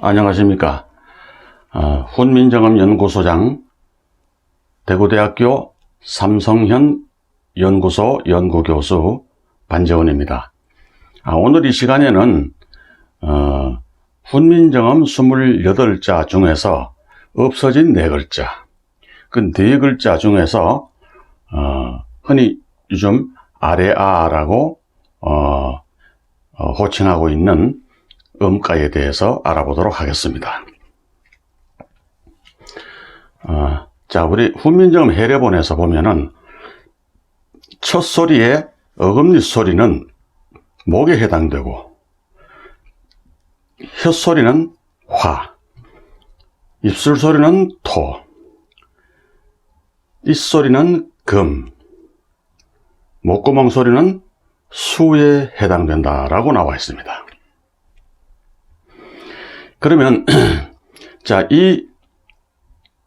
안녕하십니까. 어, 훈민정음 연구소장 대구대학교 삼성현 연구소 연구교수 반재원입니다. 아, 오늘 이 시간에는 어, 훈민정음 28자 중에서 없어진 네 글자, 그네 글자 중에서 어, 흔히 요즘 아레아라고 어, 어, 호칭하고 있는 음가에 대해서 알아보도록 하겠습니다. 어, 자, 우리 훈민정음 해례본에서 보면은 첫 소리의 어금니 소리는 목에 해당되고 혀 소리는 화, 입술 소리는 토, 입 소리는 금, 목구멍 소리는 수에 해당된다라고 나와 있습니다. 그러면 자, 이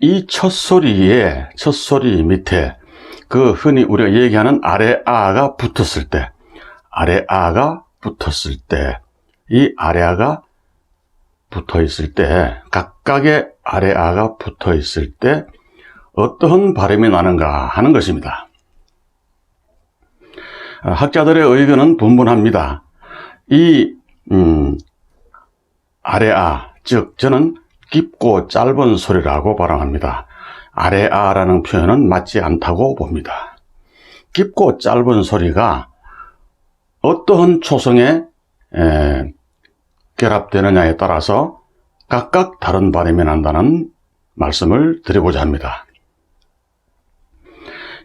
이 첫 소리에 첫 소리 밑에 그 흔히 우리가 얘기하는 아래 아가 붙었을 때 아래 아가 붙었을 때 이 아래 아가 붙어 있을 때 각각의 아래 아가 붙어 있을 때 어떠한 발음이 나는가 하는 것입니다. 아, 학자들의 의견은 분분합니다. 이 음, 아래아, 즉 저는 깊고 짧은 소리라고 발언합니다. 아래아라는 표현은 맞지 않다고 봅니다. 깊고 짧은 소리가 어떠한 초성에 에, 결합되느냐에 따라서 각각 다른 발음이 난다는 말씀을 드리고자 합니다.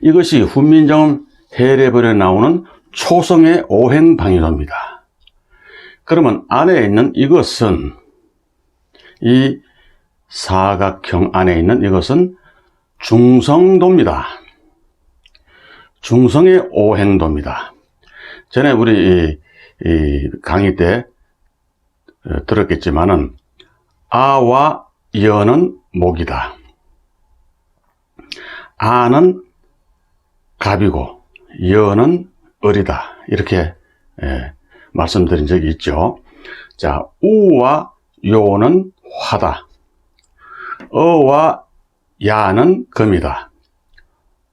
이것이 훈민정음 해례벌에 나오는 초성의 오행 방위도입니다. 그러면 안에 있는 이것은 이 사각형 안에 있는 이것은 중성도입니다. 중성의 오행도입니다. 전에 우리 이, 이 강의 때 어, 들었겠지만은 아와 여는 목이다. 아는 갑이고 여는 을이다. 이렇게 예, 말씀드린 적이 있죠. 자, 우와 요는 화다. 어와 야는 금이다.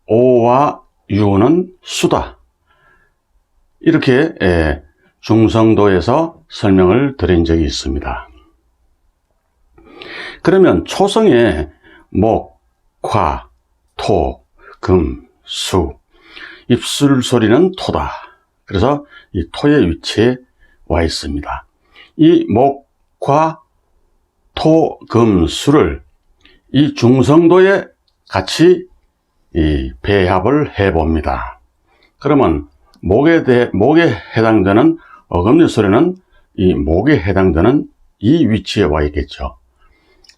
오와 유는 수다. 이렇게 예, 중성도에서 설명을 드린 적이 있습니다. 그러면 초성에 목, 화, 토, 금, 수, 입술 소리는 토다. 그래서 이 토의 위치에 와 있습니다. 이 목과 토, 금, 수를 이 중성도에 같이 이 배합을 해 봅니다. 그러면 목에 대, 목에 해당되는 어금니 소리는 이 목에 해당되는 이 위치에 와 있겠죠.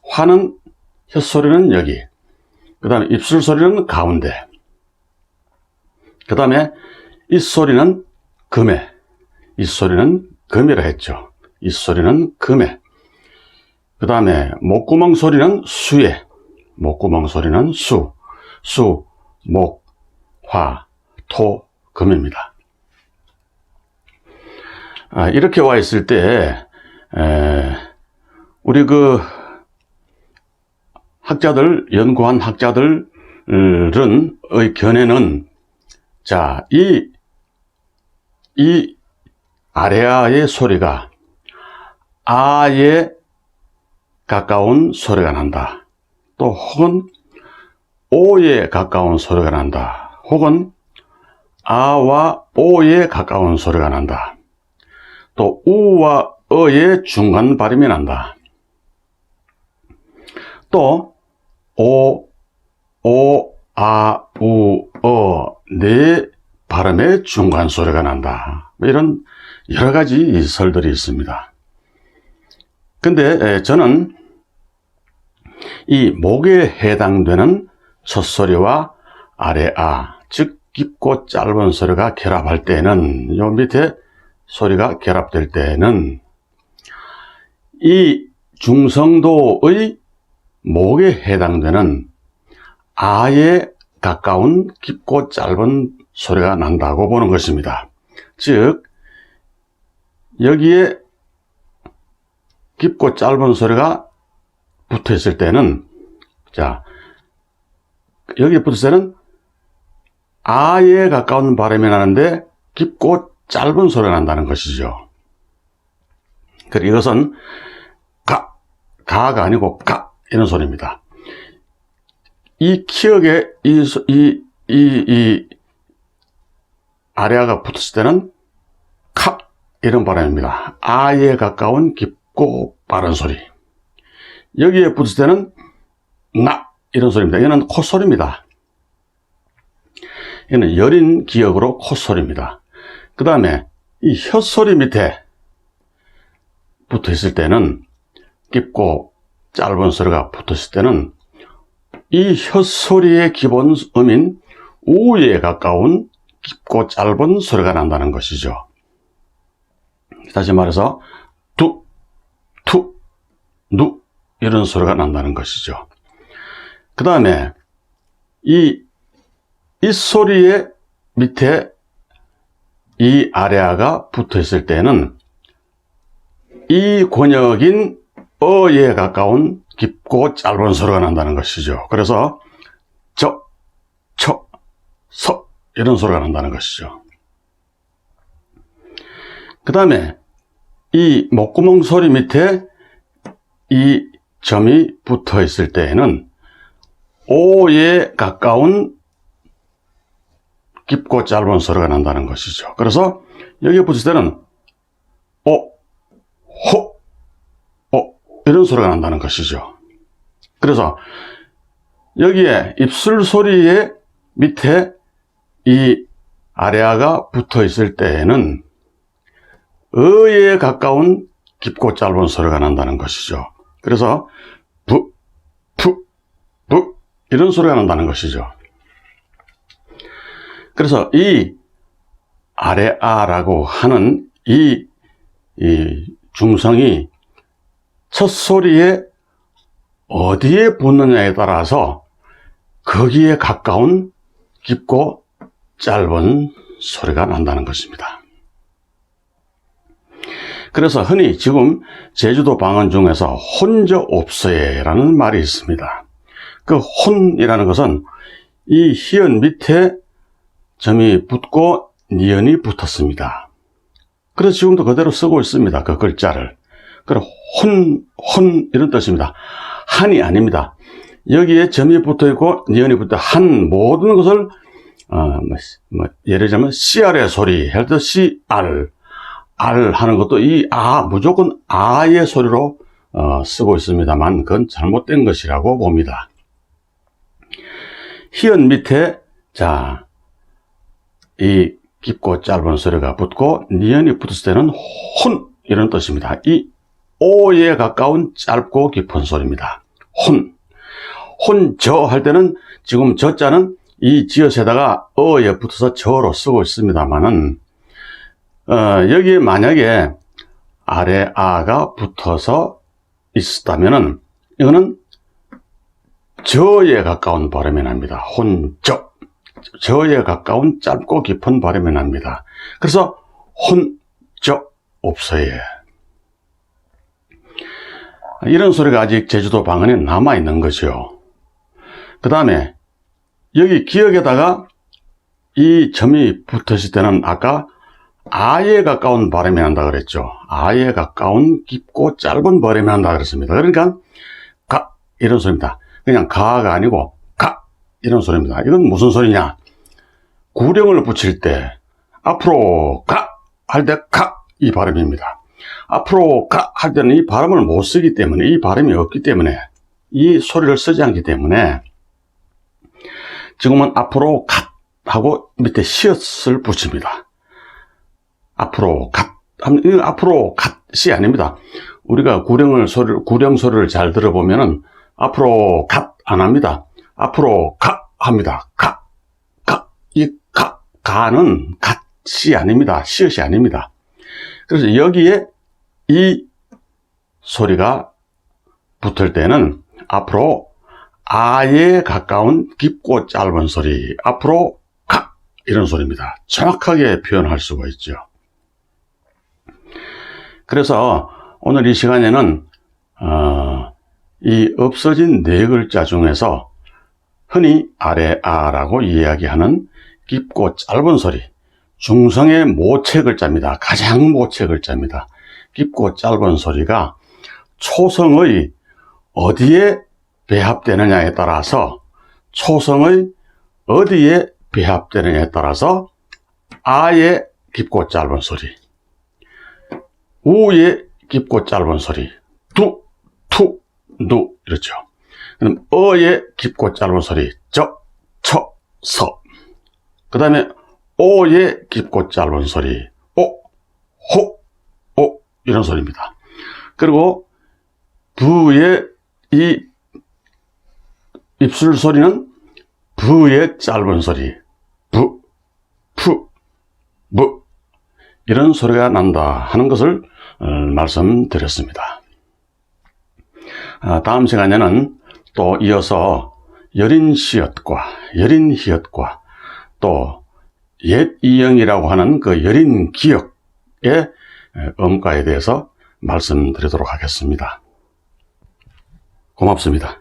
화는 혀소리는 여기. 그 다음에 입술 소리는 가운데. 그 다음에 이 소리는 금에. 이 소리는 금이라 했죠. 이 소리는 금에. 그 다음에 목구멍 소리는 수에. 목구멍 소리는 수. 수, 목, 화, 토, 금입니다. 아, 이렇게 와 있을 때, 에, 우리 그 학자들, 연구한 학자들은, 의 견해는, 자, 이, 이 아레아의 소리가 아에 가까운 소리가 난다. 또 혹은 오에 가까운 소리가 난다. 혹은 아와 오에 가까운 소리가 난다. 또 우와 어의 중간 발음이 난다. 또 오, 오, 아, 우, 어, 네 발음의 중간 소리가 난다. 뭐 이런 여러 가지 설들이 있습니다. 근데 저는 이 목에 해당되는 첫소리와 아래 아, 즉 깊고 짧은 소리가 결합할 때는 요 밑에 소리가 결합될 때는 이 중성도의 목에 해당되는 아에 가까운 깊고 짧은 소리가 난다고 보는 것입니다. 즉 여기에 깊고 짧은 소리가 붙어 있을 때는, 자, 여기에 붙을 때는 아에 가까운 발음이 나는데 깊고 짧은 소리가 난다는 것이죠. 그리고 이것은 가, 가가 아니고 가, 이런 소리입니다. 이 키역에 이, 소- 이, 이, 이, 아래아가 붙었을 때는 카, 이런 발음입니다. 아에 가까운 깊고 빠른 소리. 여기에 붙을 때는 나, 이런 소리입니다. 이거는 콧소리입니다. 이는 여린 기역으로 콧소리입니다. 그 다음에 이 혀소리 밑에 붙어 있을 때는 깊고 짧은 소리가 붙어 있을 때는 이 혀소리의 기본 음인 우에 가까운 깊고 짧은 소리가 난다는 것이죠. 다시 말해서 두, 투, 누 이런 소리가 난다는 것이죠. 그 다음에 이, 이 소리의 밑에 이 아래아가 붙어 있을 때는 이 권역인 어에 가까운 깊고 짧은 소리가 난다는 것이죠. 그래서 저, 처, 서 이런 소리가 난다는 것이죠. 그 다음에 이 목구멍 소리 밑에 이 점이 붙어 있을 때에는 오에 가까운 깊고 짧은 소리가 난다는 것이죠. 그래서 여기에 붙을 때는 오, 호, 오 이런 소리가 난다는 것이죠. 그래서 여기에 입술 소리의 밑에 이 아래아가 붙어 있을 때에는 어에 가까운 깊고 짧은 소리가 난다는 것이죠. 그래서 부, 푸, 부 이런 소리가 난다는 것이죠. 그래서 이 아래아라고 하는 이, 이 중성이 첫 소리에 어디에 붙느냐에 따라서 거기에 가까운 깊고 짧은 소리가 난다는 것입니다. 그래서 흔히 지금 제주도 방언 중에서 혼저 없어에라는 말이 있습니다. 그 혼이라는 것은 이 희연 밑에 점이 붙고 니은이 붙었습니다. 그래서 지금도 그대로 쓰고 있습니다. 그 글자를. 그래 혼, 혼 이런 뜻입니다. 한이 아닙니다. 여기에 점이 붙어 있고 니은이 붙어 한 모든 것을 어, 뭐, 뭐, 예를 들자면 CR의 소리 할때 CR R 하는 것도 이 아 무조건 아의 소리로 어, 쓰고 있습니다만 그건 잘못된 것이라고 봅니다. 희연 밑에 자 이 깊고 짧은 소리가 붙고 니은이 붙었을 때는 혼 이런 뜻입니다. 이 오에 가까운 짧고 깊은 소리입니다. 혼. 혼저 할 때는 지금 저 자는 이 지어세다가 어에 붙어서 저로 쓰고 있습니다만은 어, 여기에 만약에 아래 아가 붙어서 있었다면은 이거는 저에 가까운 발음이 납니다. 혼저. 저에 가까운 짧고 깊은 발음이 납니다. 그래서 혼저 없어요. 이런 소리가 아직 제주도 방언에 남아 있는 거죠. 그 다음에 여기 기억에다가 이 점이 붙었을 때는 아까 아에 가까운 발음이 난다 그랬죠. 아에 가까운 깊고 짧은 발음이 난다 그랬습니다. 그러니까 가 이런 소리입니다. 그냥 가가 아니고 가 이런 소리입니다. 이건 무슨 소리냐? 구령을 붙일 때 앞으로 가 할 때 가 이 발음입니다. 앞으로 가 할 때는 이 발음을 못 쓰기 때문에 이 발음이 없기 때문에 이 소리를 쓰지 않기 때문에 지금은 앞으로 갓 하고 밑에 시옷을 붙입니다. 앞으로 갓 앞으로 갓이 아닙니다. 우리가 구령을 소리 구령 소리를 잘 들어보면은 앞으로 갓 안 합니다. 앞으로 가 합니다. 가, 가, 이 가, 가는 갓이 아닙니다. 시옷이 아닙니다. 그래서 여기에 이 소리가 붙을 때는 앞으로 아에 가까운 깊고 짧은 소리, 앞으로 가 이런 소리입니다. 정확하게 표현할 수가 있죠. 그래서 오늘 이 시간에는 어, 이 없어진 네 글자 중에서 흔히 아래 아라고 이야기하는 깊고 짧은 소리, 중성의 모체 글자입니다. 가장 모체 글자입니다. 깊고 짧은 소리가 초성의 어디에 배합되느냐에 따라서 초성의 어디에 배합되느냐에 따라서 아의 깊고 짧은 소리, 우의 깊고 짧은 소리, 두, 투, 누 이렇죠. 그럼 어의 깊고 짧은 소리, 저, 처, 서. 그 다음에 오의 깊고 짧은 소리, 오, 호, 오 이런 소리입니다. 그리고 부의 이 입술 소리는 부의 짧은 소리, 부, 푸, 무 이런 소리가 난다 하는 것을 어, 말씀드렸습니다. 아, 다음 시간에는 또 이어서 여린 시옷과 여린 히읗과 또 옛 이영이라고 하는 그 여린 기역의 음가에 대해서 말씀드리도록 하겠습니다. 고맙습니다.